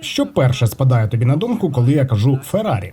Що перше спадає тобі на думку, коли я кажу Феррарі?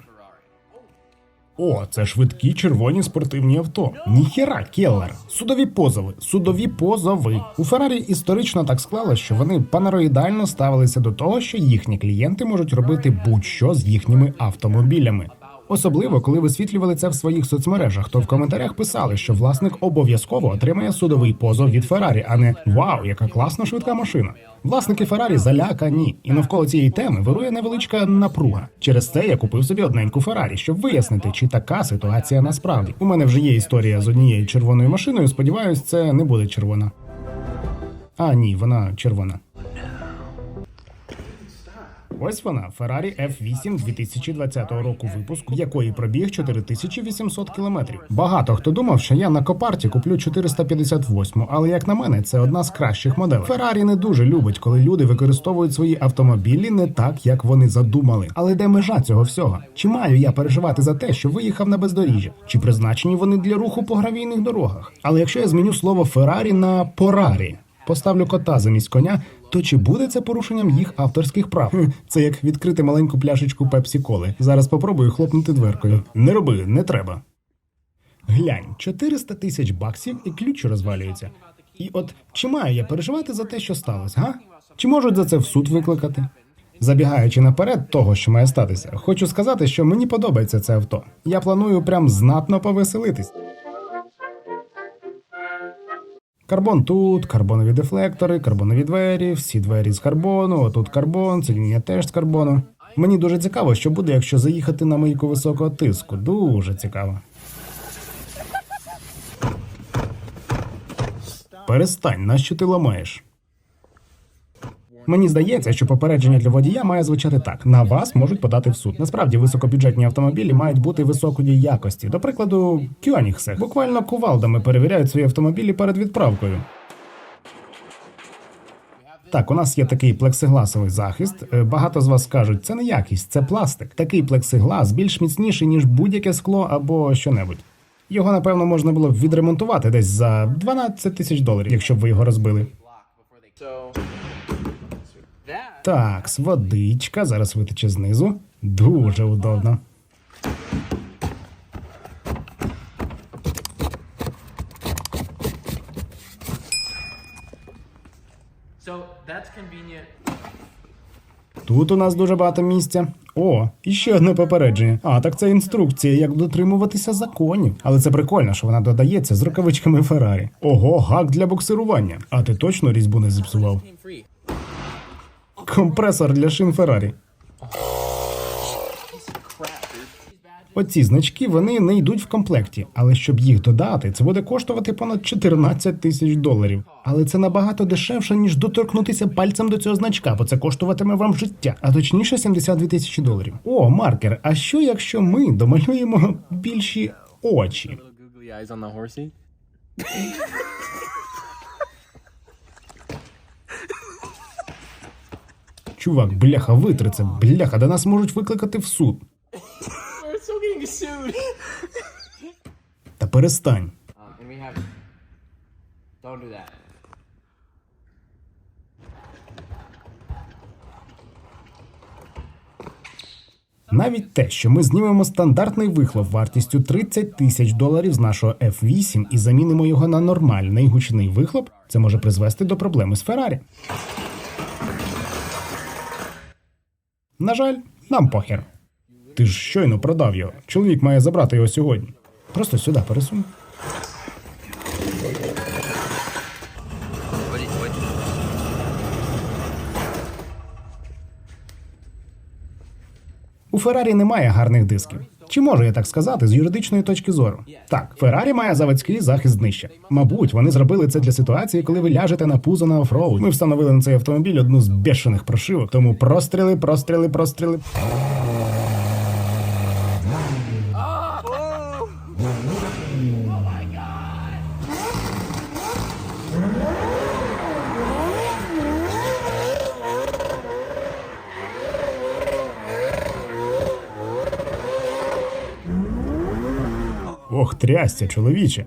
О, це швидкі червоні спортивні авто. Ніхера Келлер. Судові позови. Судові позови. У Феррарі історично так склалося, що вони панароїдально ставилися до того, що їхні клієнти можуть робити будь-що з їхніми автомобілями. Особливо, коли висвітлювали це в своїх соцмережах, то в коментарях писали, що власник обов'язково отримає судовий позов від Феррарі, а не вау, яка класна швидка машина. Власники Феррарі залякані, і навколо цієї теми вирує невеличка напруга. Через це я купив собі одненьку Феррарі, щоб вияснити, чи така ситуація насправді. У мене вже є історія з однією червоною машиною. Сподіваюсь, це не буде червона. А ні, вона червона. Ось вона Ferrari F8 2020 року випуску, якої пробіг 4800 кілометрів. Багато хто думав, що я на копарті куплю 458, але як на мене, це одна з кращих моделей. Ferrari не дуже любить, коли люди використовують свої автомобілі не так, як вони задумали. Але де межа цього всього? Чи маю я переживати за те, що виїхав на бездоріжжя? Чи призначені вони для руху по гравійних дорогах? Але якщо я зміню слово Ferrari на Порарі, поставлю кота замість коня, то чи буде це порушенням їх авторських прав? Це як відкрити маленьку пляшечку пепсі коли. Зараз попробую хлопнути дверкою. Не роби, не треба. Глянь, 400 тисяч баксів і ключ розвалюється. І от чи маю я переживати за те, що сталося, га? Чи можуть за це в суд викликати? Забігаючи наперед того, що має статися, хочу сказати, що мені подобається це авто. Я планую прям знатно повеселитись. Карбон тут, карбонові дефлектори, карбонові двері, всі двері з карбону, отут карбон, сидіння теж з карбону. Мені дуже цікаво, що буде, якщо заїхати на мийку високого тиску. Дуже цікаво. Перестань, нащо ти ламаєш? Мені здається, що попередження для водія має звучати так: на вас можуть подати в суд. Насправді високобюджетні автомобілі мають бути високої якості. До прикладу, Кьонігсе буквально кувалдами перевіряють свої автомобілі перед відправкою. Так, у нас є такий плексигласовий захист. Е, Багато з вас скажуть, це не якість, це пластик. Такий плексиглас більш міцніший, ніж будь-яке скло або що-небудь. Його, напевно, можна було б відремонтувати десь за 12 тисяч доларів, якщо б ви його розбили. Так, водичка зараз витече знизу. Дуже удобно. Тут у нас дуже багато місця. О, і ще одне попередження. А, так це інструкція, як дотримуватися законів. Але це прикольно, що вона додається з рукавичками Феррарі. Ого, гак для буксирування. А ти точно різьбу не зіпсував? Компресор для шин Феррарі. Оці значки вони не йдуть в комплекті, але щоб їх додати, це буде коштувати понад 14 тисяч доларів. Але це набагато дешевше, ніж доторкнутися пальцем до цього значка, бо це коштуватиме вам життя, а точніше 72 тисячі доларів. О, маркер. А що якщо ми домалюємо більші очі? Чувак, бляха, витри бляха, до нас можуть викликати в суд. Та перестань. Навіть те, що ми знімемо стандартний вихлоп вартістю 30 тисяч доларів з нашого F8 і замінимо його на нормальний гучний вихлоп, це може призвести до проблеми з Феррарі. На жаль, нам похер. Ти ж щойно продав його. Чоловік має забрати його сьогодні. Просто сюди пересунь. У Феррарі немає гарних дисків. Чи можу я так сказати з юридичної точки зору? Так, Феррарі має заводський захист днища. Мабуть, вони зробили це для ситуації, коли ви ляжете на пузо на офроуд. Ми встановили на цей автомобіль одну з бешених прошивок, тому простріли, простріли, простріли. Ох, трясся, чоловіче.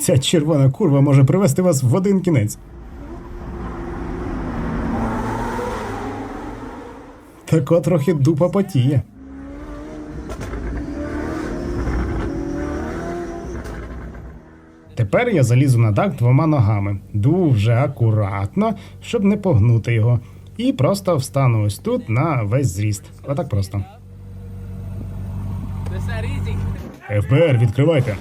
Ця червона курва може привести вас в один кінець. Тако трохи дупа потіє. Тепер я залізу на дах двома ногами, дуже акуратно, щоб не погнути його. І просто встану ось тут на весь зріст. Отак просто. ФБР, відкривайте.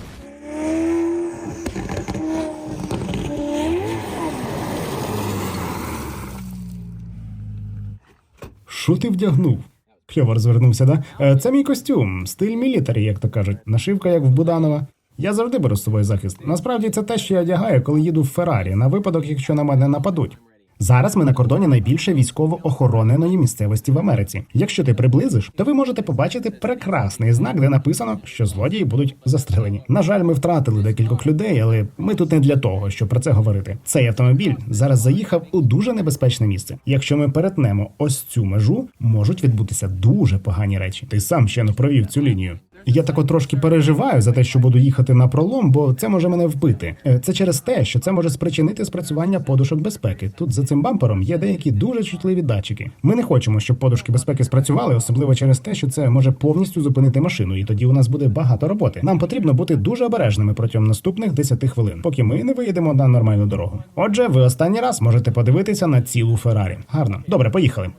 Що ти вдягнув? Кльово розвернувся, да? Е, Це мій костюм, стиль мілітарі, як то кажуть. Нашивка, як в Буданова. Я завжди беру з собою захист. Насправді це те, що я одягаю, коли їду в Феррарі, на випадок, якщо на мене нападуть. Зараз ми на кордоні найбільше військово охороненої місцевості в Америці. Якщо ти приблизиш, то ви можете побачити прекрасний знак, де написано, що злодії будуть застрелені. На жаль, ми втратили декількох людей, але ми тут не для того, щоб про це говорити. Цей автомобіль зараз заїхав у дуже небезпечне місце. Якщо ми перетнемо ось цю межу, можуть відбутися дуже погані речі. Ти сам ще не провів цю лінію. Я тако трошки переживаю за те, що буду їхати на пролом, бо це може мене вбити. Е, Це через те, що це може спричинити спрацювання подушок безпеки. Тут за цим бампером є деякі дуже чутливі датчики. Ми не хочемо, щоб подушки безпеки спрацювали, особливо через те, що це може повністю зупинити машину, і тоді у нас буде багато роботи. Нам потрібно бути дуже обережними протягом наступних 10 хвилин, поки ми не виїдемо на нормальну дорогу. Отже, ви останній раз можете подивитися на цілу Феррарі. Гарно, добре, поїхали.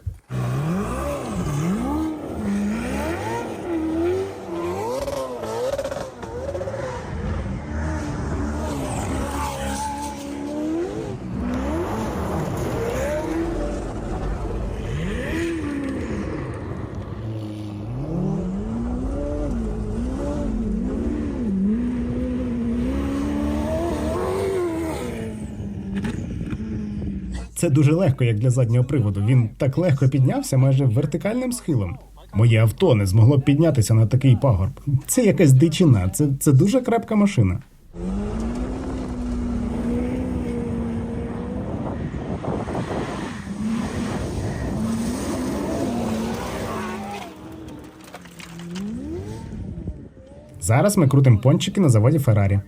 Це дуже легко, як для заднього приводу. Він так легко піднявся майже вертикальним схилом. Моє авто не змогло б піднятися на такий пагорб. Це якась дичина, це, це дуже крепка машина. Зараз ми крутимо пончики на заводі Феррарі.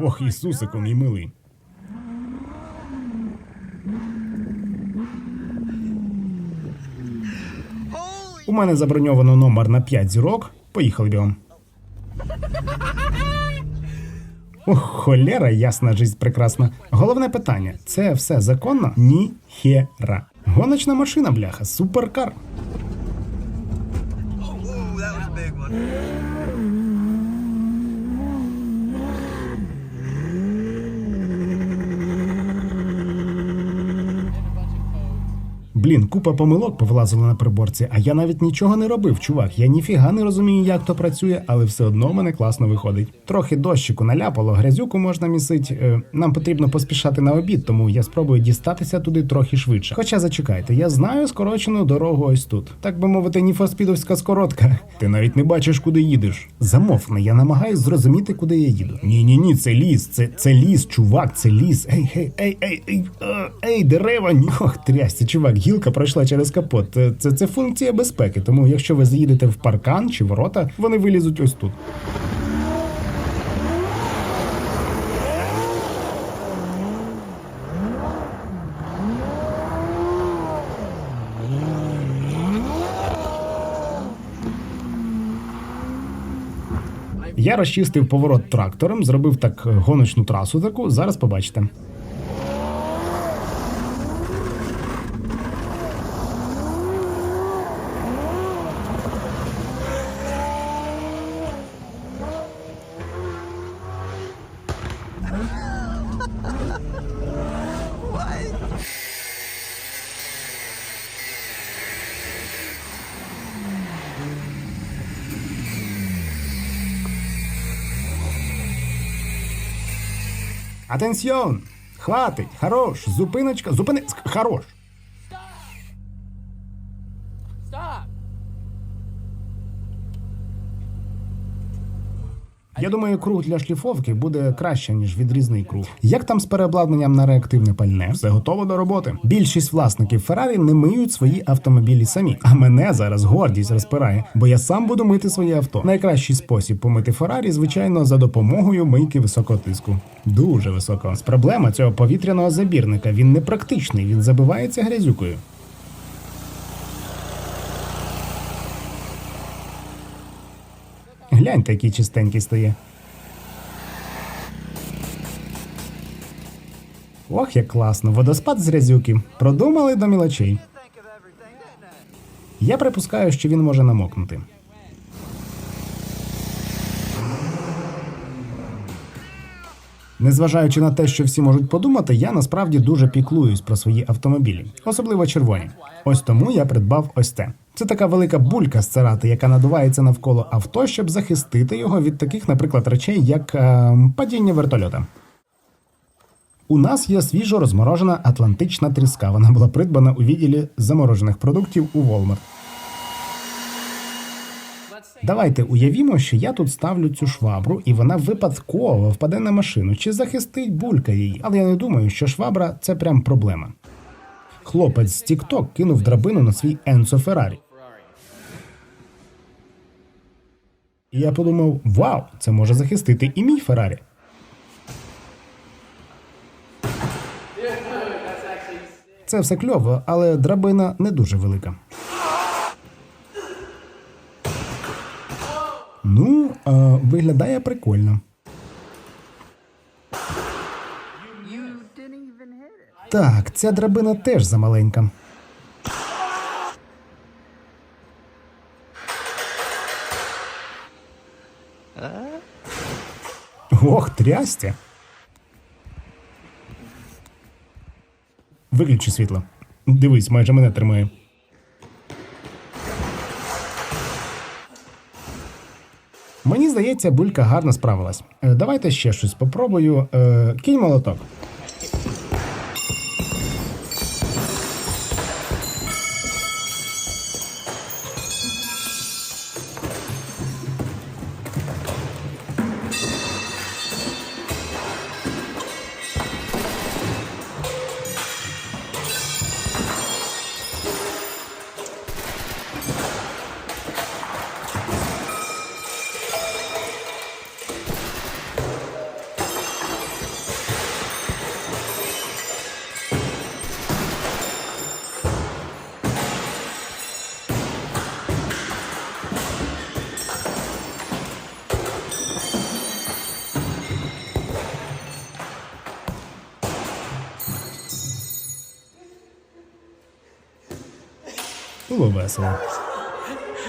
Ох, Ісусику, мій милий. У мене заброньовано номер на 5 зірок. Поїхали бігом. Ох, холера, ясна жизнь прекрасна. Головне питання: це все законно? Ні хера. Гоночна машина, бляха, суперкар. Блін, купа помилок повилазила на приборці, а я навіть нічого не робив, чувак. Я ніфіга не розумію, як то працює, але все одно в мене класно виходить. Трохи дощику наляпало, грязюку можна місить. Е, нам потрібно поспішати на обід, тому я спробую дістатися туди трохи швидше. Хоча зачекайте, я знаю скорочену дорогу ось тут. Так би мовити, ніфоспідовська скоротка. Ти навіть не бачиш, куди їдеш. Замовкни, я намагаюсь зрозуміти, куди я їду. Ні, ні, ні, це ліс, це, це ліс, чувак, це ліс. Ей, ей, ей, ей, ей, ей, дерева, ні. Ох, трясся, чувак, гілка пройшла через капот. Це, це, функція безпеки, тому якщо ви заїдете в паркан чи ворота, вони вилізуть ось тут. Я розчистив поворот трактором, зробив так гоночну трасу таку. Зараз побачите. Атенсьйон! Хватить, хорош, зупиночка, зупини, хорош. Я думаю, круг для шліфовки буде краще, ніж відрізний круг. Як там з переобладнанням на реактивне пальне? Все готово до роботи. Більшість власників Феррарі не миють свої автомобілі самі. А мене зараз гордість розпирає, бо я сам буду мити своє авто. Найкращий спосіб помити Феррарі, звичайно, за допомогою мийки високого тиску. Дуже високого. З проблема цього повітряного забірника. Він непрактичний, він забивається грязюкою. Гляньте, який чистенький стає. Ох, як класно, водоспад з грязюки. Продумали до мілочей. Я припускаю, що він може намокнути. Незважаючи на те, що всі можуть подумати, я насправді дуже піклуюсь про свої автомобілі, особливо червоні. Ось тому я придбав ось це. Це така велика булька з царати, яка надувається навколо авто, щоб захистити його від таких, наприклад, речей, як е, падіння вертольота. У нас є свіжо розморожена атлантична тріска. Вона була придбана у відділі заморожених продуктів у Walmart. Давайте уявімо, що я тут ставлю цю швабру, і вона випадково впаде на машину чи захистить булька її. Але я не думаю, що швабра це прям проблема. Хлопець з TikTok кинув драбину на свій Енцо Феррарі. І я подумав: вау, це може захистити і мій Феррарі. Це все кльово, але драбина не дуже велика. Ну, е, виглядає прикольно. Так, ця драбина теж замаленька. Ох, трястя. Виключи світло. Дивись, майже мене тримає. Здається, булька гарно справилась. Е, Давайте ще щось попробую. Е, Кінь молоток. Було весело.